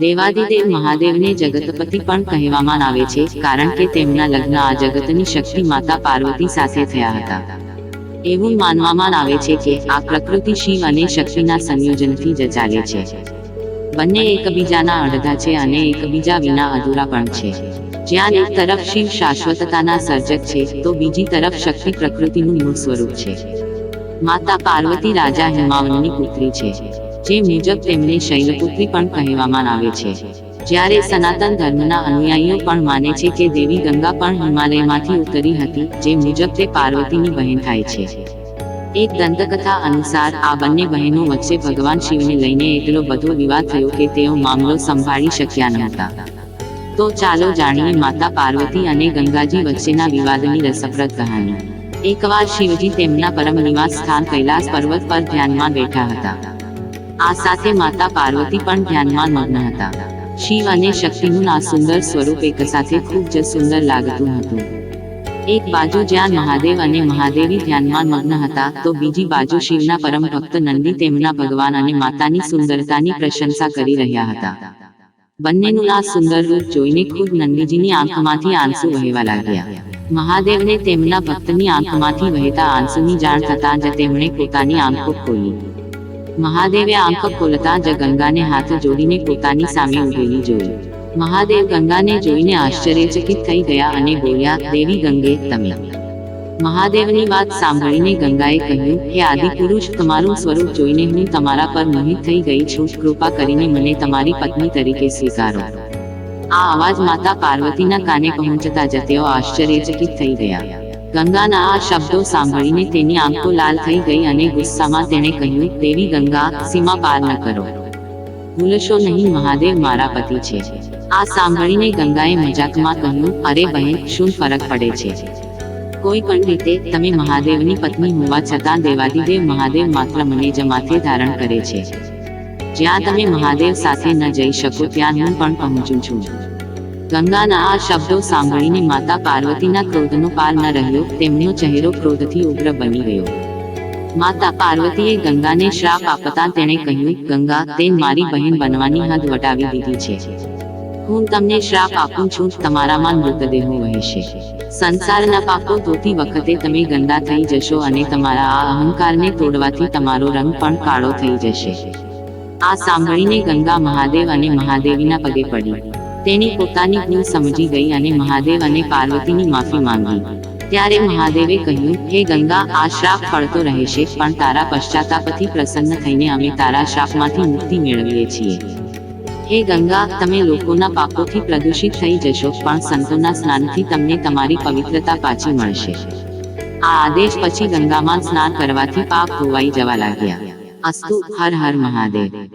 દેવાદિદેવ મહાદેવને જગતપતિ પણ કહેવામાં આવે છે કારણ કે તેમના લગ્ન આ જગતની શક્તિ માતા પાર્વતી સાથે થયા હતા. એવું માનવામાં આવે છે કે આ પ્રકૃતિ શિવ અને શક્તિના સંયોજનથી જ ચાલે છે. બંને એકબીજાના અડધા છે અને એકબીજા વિના અધૂરા પણ છે. જ્યાં એક તરફ શિવ શાશ્વતતાના સર્જક છે તો બીજી તરફ શક્તિ પ્રકૃતિનું મૂળ સ્વરૂપ છે. માતા પાર્વતી રાજા હિમાવનની પુત્રી છે. જે મુજબ તેમને શૈલપુત્રી પણ કહેવામાં આવે છે. જ્યારે સનાતન ધર્મના અનુયાયીઓ પણ માને છે કે દેવી ગંગા પણ હિમાલયમાંથી ઉતરી હતી, જે મુજબ તે પાર્વતીની બહેન થાય છે. એક દંતકથા અનુસાર આ બંને બહેનો વચ્ચે ભગવાન શિવને લઈને એટલો બધો વિવાદ થયો કે તેઓ મામલો સંભાળી શક્યા ન તો ચાલો જાણીએ માતા પાર્વતી અને ગંગાજી વચ્ચેના વિવાદની રસપ્રદ કહાની. એકવાર શિવજી તેમના પરમ નિવાસ સ્થાન કૈલાસ પર્વત પર ધ્યાનમાં બેઠા હતા. આ સાથે માતા પાર્વતી પણ ધ્યાનમાં મગ્ન હતા. શિવ અને શક્તિનું આ સુંદર સ્વરૂપ એક સાથે ખૂબ જ સુંદર લાગતું હતું. એક બાજુ જ્યાં મહાદેવ અને મહાદેવી ધ્યાનમાં મગ્ન હતા, તો બીજી બાજુ શિવના પરમ ભક્ત નંદી તેમના ભગવાન અને માતાની સુંદરતાની પ્રશંસા કરી રહ્યા હતા. બંનેનું આ સુંદર રૂપ જોઈને ખુદ નંદીજીની આંખમાંથી આંસુ વહેવા લાગ્યા. મહાદેવને તેમના ભક્તની આંખમાંથી વહેતા આંસુની જાણ થતાં જ તેમણે પોતાની આંખો ખોલી. મહાદેવે આંખ ખોલતા જ ગંગાને હાથ જોડીને પોતાની સામે ઉભેલી જોઈ. મહાદેવ ગંગાને જોઈને આશ્ચર્યચકિત થઈ ગયા અને બોલ્યા, દેવી ગંગે, તમે. મહાદેવની વાત સાંભળીને ગંગાએ કહ્યું, હે આદિપુરુષ, તમારું સ્વરૂપ જોઈને હું તમારા પર મોહિત થઈ ગઈ છું. કૃપા કરીને મને તમારી પત્ની તરીકે સ્વીકારો. આ અવાજ માતા પાર્વતીના કાને પહોંચતા જ તેઓ આશ્ચર્યચકિત થઈ ગયા. ગંગાના આ શબ્દો સાંભળીને તેની આંખો લાલ થઈ ગઈ અને ગુસ્સામાં તેણે કહ્યું, દેવી ગંગા, સીમા પાર ન કરો. ભૂલશો નહીં, મહાદેવ મારા પતિ છે. આ સાંભળીને ગંગાએ મજાકમાં કહ્યું, અરે બહેન, શું ફરક પડે છે? કોઈ પણ રીતે તમે મહાદેવની પત્ની હોવા છતાં દેવાદિદેવ મહાદેવ માત્ર મને જ માથે ધારણ કરે છે. જ્યાં તમે મહાદેવ સાથે ન જઈ શકો, ત્યાં હું પણ પહોંચું છું. ગંગાના આ શબ્દો સાંભળીને માતા પાર્વતીના ક્રોધનો પાર ન રહ્યો, તેમનો ચહેરો ક્રોધથી ઉગ્ર બની ગયો. માતા પાર્વતીએ ગંગાને શ્રાપ આપતા તેણે કહ્યું, ગંગા, તે મારી બહેન બનવાની હદ વટાવી દીધી છે. હું તમને શ્રાપ આપું છું, તમારામાં મૃતદેહો વહેશે. સંસારના પાપો ધોતી વખતે તમે ગંદા થઈ જશો અને તમારા આ અહંકારને તોડવાથી તમારો રંગ પણ કાળો થઈ જશે. આ સાંભળીને ગંગા મહાદેવ અને મહાદેવીના પગે પડી. તેણી પોતાની ભૂલ સમજી ગઈ અને મહાદેવ અને પાર્વતીની માફી માંગી. ત્યારે મહાદેવે કહ્યું, હે ગંગા, આ શ્રાપ ફળતો રહેશે, પણ તારા પશ્ચાતાપથી પ્રસન્ન થઈને અમે તારા શ્રાપમાંથી મુક્તિ મેળવીએ છીએ. હે ગંગા, તમે લોકોના પાપોથી પ્રદૂષિત થઈ જશો, પણ સંતોના સ્નાનથી તમને તમારી પવિત્રતા પાછી મળશે. આ આદેશ પછી ગંગામાં સ્નાન કરવાથી પાપ ધોવાઈ જવા લાગ્યા. અસ્તુ, હર હર મહાદેવ.